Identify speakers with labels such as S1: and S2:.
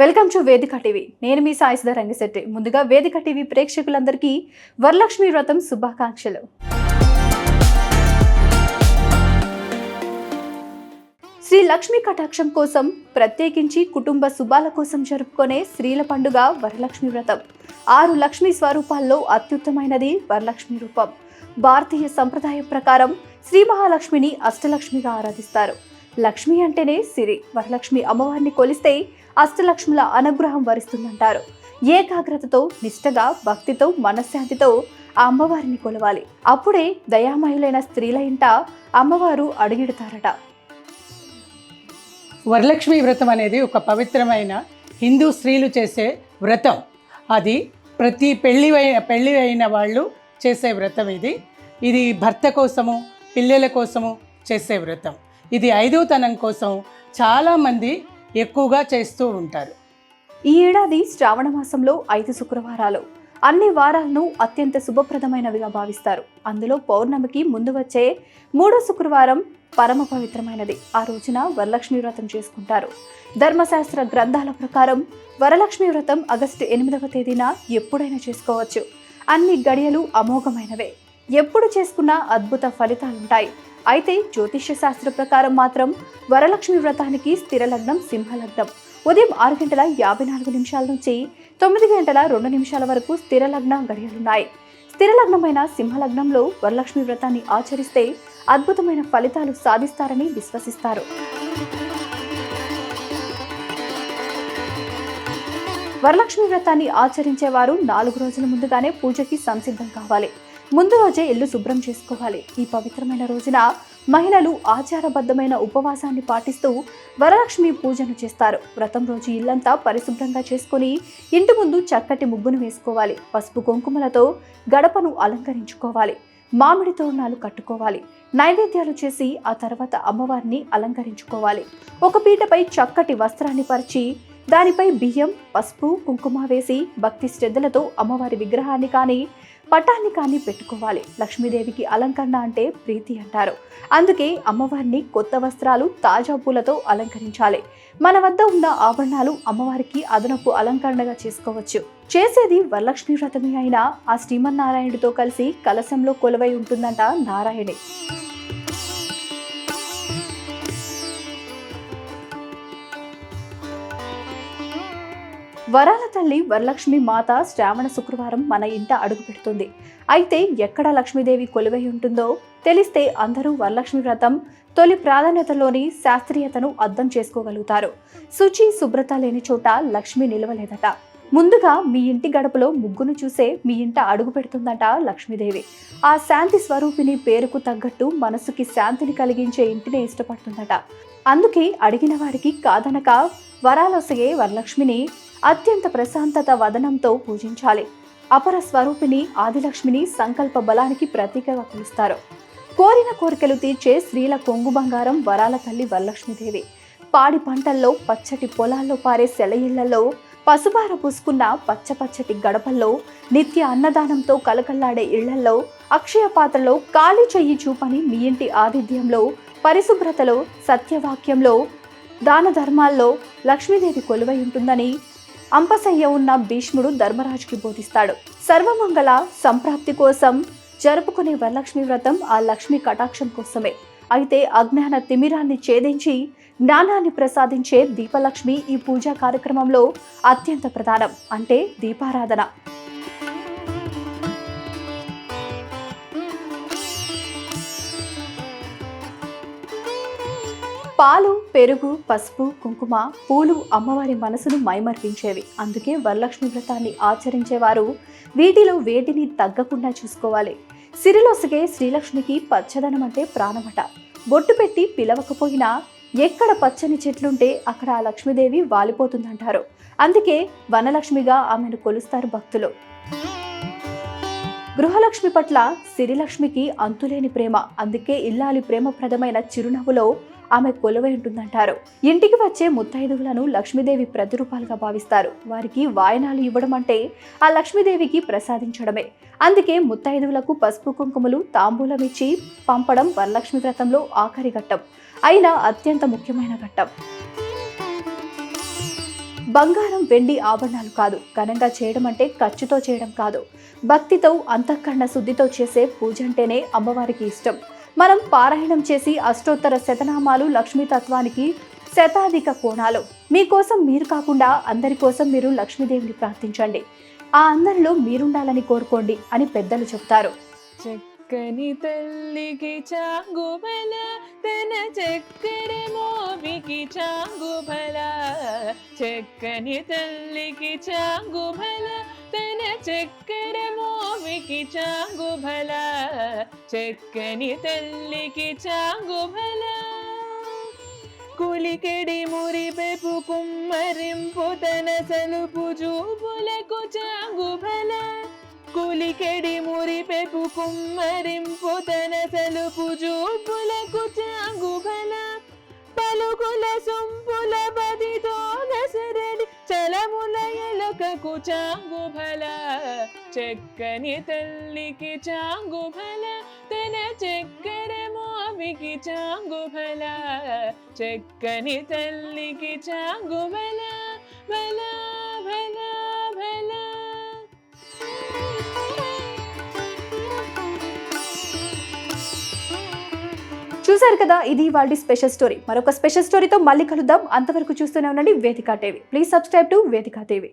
S1: Welcome to Vedika TV. నేను మీ సాయిసుధ రంగశెట్టి. ముందుగా వేదిక టీవీ ప్రేక్షకులందరికీ వరలక్ష్మి వ్రతం శుభాకాంక్షలు. శ్రీ లక్ష్మీ కటాక్షం కోసం ప్రత్యేకించి కుటుంబ శుభాల కోసం జరుపుకునే స్త్రీల పండుగ వరలక్ష్మి వ్రతం. ఆరు లక్ష్మీ స్వరూపాల్లో అత్యుత్తమైనది వరలక్ష్మి రూపం. భారతీయ సంప్రదాయం ప్రకారం శ్రీ మహాలక్ష్మిని అష్టలక్ష్మిగా ఆరాధిస్తారు. లక్ష్మి అంటేనే సిరి. వరలక్ష్మి అమ్మవారిని కొలిస్తే అష్టలక్ష్ముల అనుగ్రహం వరిస్తుందంటారు. ఏకాగ్రతతో నిష్టగా భక్తితో మనశ్శాంతితో ఆ అమ్మవారిని కొలవాలి. అప్పుడే దయామయులైన స్త్రీల ఇంట అమ్మవారు అడుగిడతారట.
S2: వరలక్ష్మి వ్రతం అనేది ఒక పవిత్రమైన హిందూ స్త్రీలు చేసే వ్రతం. అది ప్రతి పెళ్ళి పెళ్ళి అయిన వాళ్ళు చేసే వ్రతం ఇది. ఇది భర్త కోసము పిల్లల కోసము చేసే వ్రతం. ఇది ఐదవతనం కోసం చాలామంది ఎక్కువగా చేస్తూ ఉంటారు.
S1: ఈ ఏడాది శ్రావణ మాసంలో ఐదు శుక్రవారాలు. అన్ని వారాలను అత్యంత శుభప్రదమైనవిగా భావిస్తారు. అందులో పౌర్ణమికి ముందు వచ్చే మూడో శుక్రవారం పరమ పవిత్రమైనది. ఆ రోజున వరలక్ష్మి వ్రతం చేసుకుంటారు. ధర్మశాస్త్ర గ్రంథాల ప్రకారం వరలక్ష్మి వ్రతం ఆగస్టు ఎనిమిదవ తేదీన ఎప్పుడైనా చేసుకోవచ్చు. అన్ని గడియలు అమోఘమైనవే. ఎప్పుడు చేసుకున్నా అద్భుత ఫలితాలుంటాయి. అయితే జ్యోతిష్య శాస్త్ర ప్రకారం మాత్రం వరలక్ష్మి వ్రతానికి స్థిర లగ్నం సింహలగ్నం. ఉదయం ఆరు గంటల యాభై నాలుగు నిమిషాల నుంచి తొమ్మిది గంటల రెండు నిమిషాల వరకు స్థిర లగ్న గడియలున్నాయి. స్థిర లగ్నమైన సింహలగ్నంలో వరలక్ష్మి వ్రతాన్ని ఆచరిస్తే అద్భుతమైన ఫలితాలు సాధిస్తారని విశ్వసిస్తారు. వరలక్ష్మి వ్రతాన్ని ఆచరించేవారు నాలుగు రోజుల ముందుగానే పూజకి సంసిద్ధం కావాలి. ముందు రోజే ఇల్లు శుభ్రం చేసుకోవాలి. ఈ పవిత్రమైన రోజున మహిళలు ఆచారబద్ధమైన ఉపవాసాన్ని పాటిస్తూ వరలక్ష్మి పూజను చేస్తారు. వ్రతం రోజు ఇల్లంతా పరిశుభ్రంగా చేసుకొని ఇంటి ముందు చక్కటి ముగ్గును వేసుకోవాలి. పసుపు కుంకుమలతో గడపను అలంకరించుకోవాలి. మామిడి తోరణాలు కట్టుకోవాలి. నైవేద్యాలు చేసి ఆ తర్వాత అమ్మవారిని అలంకరించుకోవాలి. ఒక పీటపై చక్కటి వస్త్రాన్ని పరిచి దానిపై బియ్యం పసుపు కుంకుమ వేసి భక్తి శ్రద్ధలతో అమ్మవారి విగ్రహాన్ని కానీ పటాన్ని కానీ పెట్టుకోవాలి. లక్ష్మీదేవికి అలంకరణ అంటే ప్రీతి అంటారు. అందుకే అమ్మవారిని కొత్త వస్త్రాలు తాజా పూలతో అలంకరించాలి. మన వద్ద ఉన్న ఆభరణాలు అమ్మవారికి అదనపు అలంకరణగా చేసుకోవచ్చు. చేసేది వరలక్ష్మీ వ్రతమే అయినా ఆ శ్రీమన్నారాయణుడితో కలిసి కలశంలో కొలువై ఉంటుందంట నారాయణి. వరాల తల్లి వరలక్ష్మి మాత శ్రావణ శుక్రవారం మన ఇంట అడుగు పెడుతుంది. అయితే ఎక్కడ లక్ష్మీదేవి కొలువై ఉంటుందో తెలిస్తే అందరూ వరలక్ష్మి వ్రతం తొలి ప్రాధాన్యతలోని శాస్త్రీయతను అర్థం చేసుకోగలుగుతారు. శుచి శుభ్రత లేని చోట లక్ష్మి నిలవలేదట. ముందుగా మీ ఇంటి గడపలో ముగ్గును చూసే మీ ఇంట అడుగు పెడుతుందట లక్ష్మీదేవి. ఆ శాంతి స్వరూపిణి పేరుకు తగ్గట్టు మనసుకి శాంతిని కలిగించే ఇంటిని ఇష్టపడుతుందట. అందుకే అడిగిన వారికి కాదనక వరాలొసగే వరలక్ష్మిని అత్యంత ప్రశాంతత వదనంతో పూజించాలి. అపర స్వరూపిణి ఆదిలక్ష్మిని సంకల్ప బలానికి ప్రతీకగా పిలుస్తారు. కోరిన కోరికలు తీర్చే స్త్రీల కొంగు బంగారం వరాల తల్లి వరలక్ష్మీదేవి. పాడి పంటల్లో పచ్చటి పొలాల్లో పారే సెలయిళ్ళలో పసుబార పూసుకున్న పచ్చ పచ్చటి గడపల్లో నిత్య అన్నదానంతో కలకల్లాడే ఇళ్ళలో అక్షయ పాత్రలో ఖాళీ చెయ్యి చూపని మీ ఇంటి ఆతిథ్యంలో పరిశుభ్రతలో సత్యవాక్యంలో దాన ధర్మాల్లో లక్ష్మీదేవి కొలువై ఉంటుందని అంపసయ్య ఉన్న భీష్ముడు ధర్మరాజుకి బోధిస్తాడు. సర్వమంగళ సంప్రాప్తి కోసం జరుపుకునే వరలక్ష్మి వ్రతం ఆ లక్ష్మి కటాక్షం కోసమే. అయితే అజ్ఞాన తిమిరాన్ని ఛేదించి జ్ఞానాన్ని ప్రసాదించే దీపలక్ష్మి ఈ పూజా కార్యక్రమంలో అత్యంత ప్రధానం అంటే దీపారాధన. పాలు పెరుగు పసుపు కుంకుమ పూలు అమ్మవారి మనసును మైమర్పించేవి. అందుకే వరలక్ష్మి వ్రతాన్ని ఆచరించేవారు. వీటిలో వేటిని తగ్గకుండా చూసుకోవాలి. సిరిలొసగే శ్రీలక్ష్మికి పచ్చదనం అంటే ప్రాణమట. బొట్టు పెట్టి పిలవకపోయినా ఎక్కడ పచ్చని చెట్లుంటే అక్కడ ఆ లక్ష్మీదేవి వాలిపోతుందంటారు. అందుకే వనలక్ష్మిగా ఆమెను కొలుస్తారు భక్తులు. గృహలక్ష్మి పట్ల సిరిలక్ష్మికి అంతులేని ప్రేమ. అందుకే ఇల్లాలి ప్రేమప్రదమైన చిరునవ్వులో ఆమె కొలువై ఉంటుందంటారు. ఇంటికి వచ్చే ముత్తైదువులను లక్ష్మీదేవి ప్రతిరూపాలుగా భావిస్తారు. వారికి వాయనాలు ఇవ్వడం అంటే ఆ లక్ష్మీదేవికి ప్రసాదించడమే. అందుకే ముత్తైదువులకు పసుపు కుంకుమలు తాంబూలం ఇచ్చి పంపడం వరలక్ష్మి వ్రతంలో ఆఖరి ఘట్టం. అయినా అత్యంత ముఖ్యమైన ఘట్టం. బంగారం వెండి ఆభరణాలు కాదు. ఘనంగా చేయడం అంటే ఖర్చుతో చేయడం కాదు. భక్తితో అంతఃకరణ శుద్ధితో చేసే పూజ అంటేనే అమ్మవారికి ఇష్టం. మనం పారాయణం చేసి అష్టోత్తర శతనామాలు లక్ష్మీతత్వానికి శతాధిక కోణాలు. మీకోసం మీరు కాకుండా అందరి కోసం మీరు లక్ష్మీదేవిని ప్రార్థించండి. ఆ అందరిలో మీరుండాలని కోరుకోండి అని పెద్దలు చెప్తారు.
S3: చక్కని తల్లికి చాంగుబల తన చక్కెర మోవికి చాంగుబల. చక్కని తల్లికి చాంగుబల తన చక్కెర మోవికి చాంగుబల. చక్కని తల్లికి చాంగుబల. కులికెడి మురిపెపు కుమ్మరింపు తన సలుపు చూపులకు చాంగుబల. కులికెడి మురిపెపు కుమ్మరింపు తన సలుపు చూపులకు చాంగుగల పలుకుల సొంపుల బదితో నసరడి చలముల ఎలకకు చాంగుబల చెక్కని తల్లికి చాంగుబల తన చెక్కర మావికి చాంగుబల చెక్కని తల్లికి చాంగుబల బల బల
S1: చూశారు కదా ఇది వాళ్ళ స్పెషల్ స్టోరీ. మరొక స్పెషల్ స్టోరీతో మళ్ళీ కలుద్దాం. అంతవరకు చూస్తూనే ఉండండి Vedika TV. Please subscribe to Vedika TV.